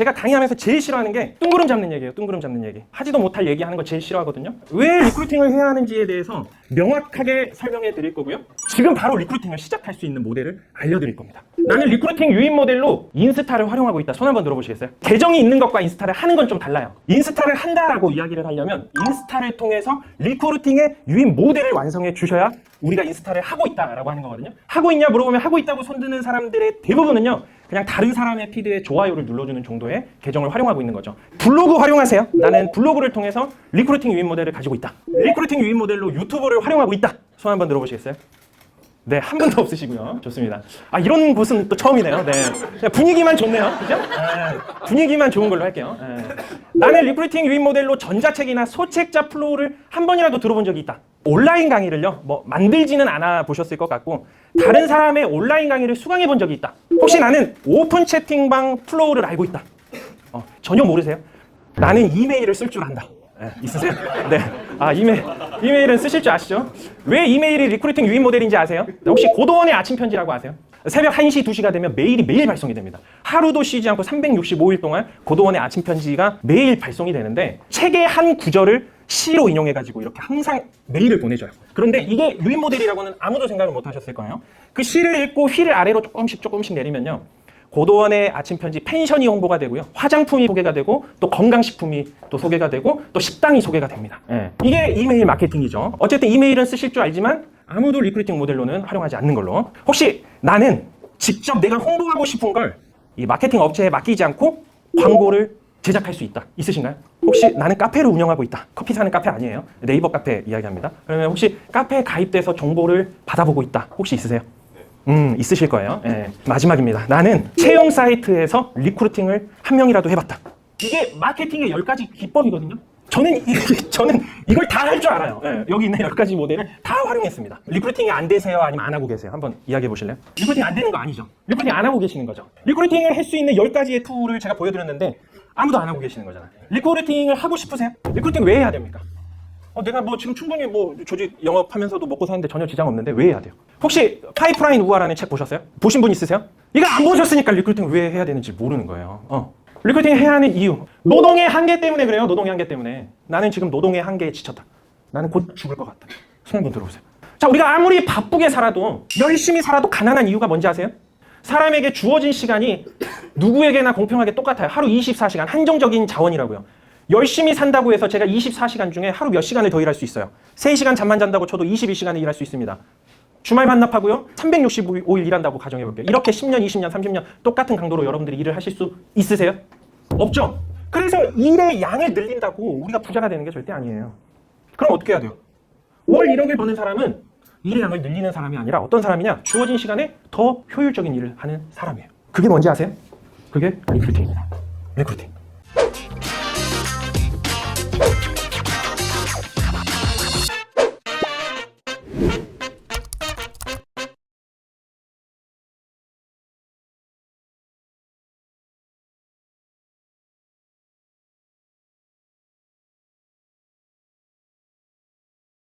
제가 강의하면서 제일 싫어하는 게 뚱그름 잡는 얘기예요. 뚱그름 잡는 얘기. 하지도 못할 얘기 하는 거 제일 싫어하거든요. 왜 리크루팅을 해야 하는지에 대해서 명확하게 설명해 드릴 거고요. 지금 바로 리크루팅을 시작할 수 있는 모델을 알려드릴 겁니다. 나는 리크루팅 유인 모델로 인스타를 활용하고 있다. 손 한번 들어보시겠어요? 계정이 있는 것과 인스타를 하는 건 좀 달라요. 인스타를 한다라고 이야기를 하려면 인스타를 통해서 리크루팅의 유인 모델을 완성해 주셔야 우리가 인스타를 하고 있다라고 하는 거거든요. 하고 있냐 물어보면 하고 있다고 손드는 사람들의 대부분은요. 그냥 다른 사람의 피드에 좋아요를 눌러주는 정도의 계정을 활용하고 있는 거죠. 블로그 활용하세요. 나는 블로그를 통해서 리크루팅 유인 모델을 가지고 있다. 리크루팅 유인 모델로 유튜브를 활용하고 있다. 손 한번 들어보시겠어요? 네, 한 분도 없으시고요. 좋습니다. 아, 이런 곳은 또 처음이네요. 네. 그냥 분위기만 좋네요. 그죠? 네, 분위기만 좋은 걸로 할게요. 네. 나는 리크루팅 유인 모델로 전자책이나 소책자 플로우를 한 번이라도 들어본 적이 있다. 온라인 강의를요, 뭐, 만들지는 않아 보셨을 것 같고, 다른 사람의 온라인 강의를 수강해 본 적이 있다. 혹시 나는 오픈 채팅방 플로우를 알고 있다. 어, 전혀 모르세요? 나는 이메일을 쓸 줄 안다. 네, 있으세요? 네. 아, 이메일. 이메일은 쓰실 줄 아시죠? 왜 이메일이 리크루팅 유인 모델인지 아세요? 혹시 고도원의 아침 편지라고 아세요? 새벽 1시, 2시가 되면 메일이 매일 발송이 됩니다. 하루도 쉬지 않고 365일 동안 고도원의 아침 편지가 매일 발송이 되는데 책의 한 구절을 시로 인용해가지고 이렇게 항상 메일을 보내줘요. 그런데 이게 유인 모델이라고는 아무도 생각을 못 하셨을 거예요. 그 시를 읽고 휘를 아래로 조금씩 조금씩 내리면요. 고도원의 아침 편지 펜션이 홍보가 되고요. 화장품이 소개가 되고 또 건강식품이 또 소개가 되고 또 식당이 소개가 됩니다. 예. 이게 이메일 마케팅이죠. 어쨌든 이메일은 쓰실 줄 알지만 아무도 리크루팅 모델로는 활용하지 않는 걸로. 혹시 나는 직접 내가 홍보하고 싶은 걸 이 마케팅 업체에 맡기지 않고 광고를 제작할 수 있다. 있으신가요? 혹시 나는 카페를 운영하고 있다. 커피 사는 카페 아니에요. 네이버 카페 이야기합니다. 그러면 혹시 카페에 가입돼서 정보를 받아보고 있다. 혹시 있으세요? 음, 있으실 거예요. 예. 마지막입니다. 나는 채용 사이트에서 리크루팅을 한 명이라도 해봤다. 이게 마케팅의 열 가지 기법이거든요. 저는 이, 저는 이걸 다 할 줄 알아요. 예, 여기 있는 열 가지 모델을 다 활용했습니다. 리크루팅이 안 되세요? 아니면 안 하고 계세요? 한번 이야기해 보실래요? 리크루팅 안 되는 거 아니죠? 리크루팅 안 하고 계시는 거죠? 리크루팅을 할 수 있는 열 가지의 툴을 제가 보여드렸는데 아무도 안 하고 계시는 거잖아요. 리크루팅을 하고 싶으세요? 리크루팅 왜 해야 됩니까? 어, 내가 뭐 지금 충분히 뭐 조직 영업하면서도 먹고 사는데 전혀 지장 없는데 왜 해야 돼요? 혹시 파이프라인 우화라는 책 보셨어요? 보신 분 있으세요? 이거 안 보셨으니까 리크루팅 왜 해야 되는지 모르는 거예요. 어. 리크루팅 해야 하는 이유. 노동의 한계 때문에 그래요. 노동의 한계 때문에. 나는 지금 노동의 한계에 지쳤다. 나는 곧 죽을 것 같다. 손 한번 들어보세요. 자, 우리가 아무리 바쁘게 살아도 열심히 살아도 가난한 이유가 뭔지 아세요? 사람에게 주어진 시간이 누구에게나 공평하게 똑같아요. 하루 24시간 한정적인 자원이라고요. 열심히 산다고 해서 제가 24시간 중에 하루 몇 시간을 더 일할 수 있어요. 3시간 잠만 잔다고 쳐도 22시간을 일할 수 있습니다. 주말 반납하고요. 365일 일한다고 가정해 볼게요. 이렇게 10년, 20년, 30년 똑같은 강도로 여러분들이 일을 하실 수 있으세요? 없죠. 그래서 일의 양을 늘린다고 우리가 부자가 되는 게 절대 아니에요. 그럼 어떻게 해야 돼요? 월 1억을 버는 사람은 일의 양을 늘리는 사람이 아니라 어떤 사람이냐? 주어진 시간에 더 효율적인 일을 하는 사람이에요. 그게 뭔지 아세요? 그게 리크루팅입니다. 리크루팅.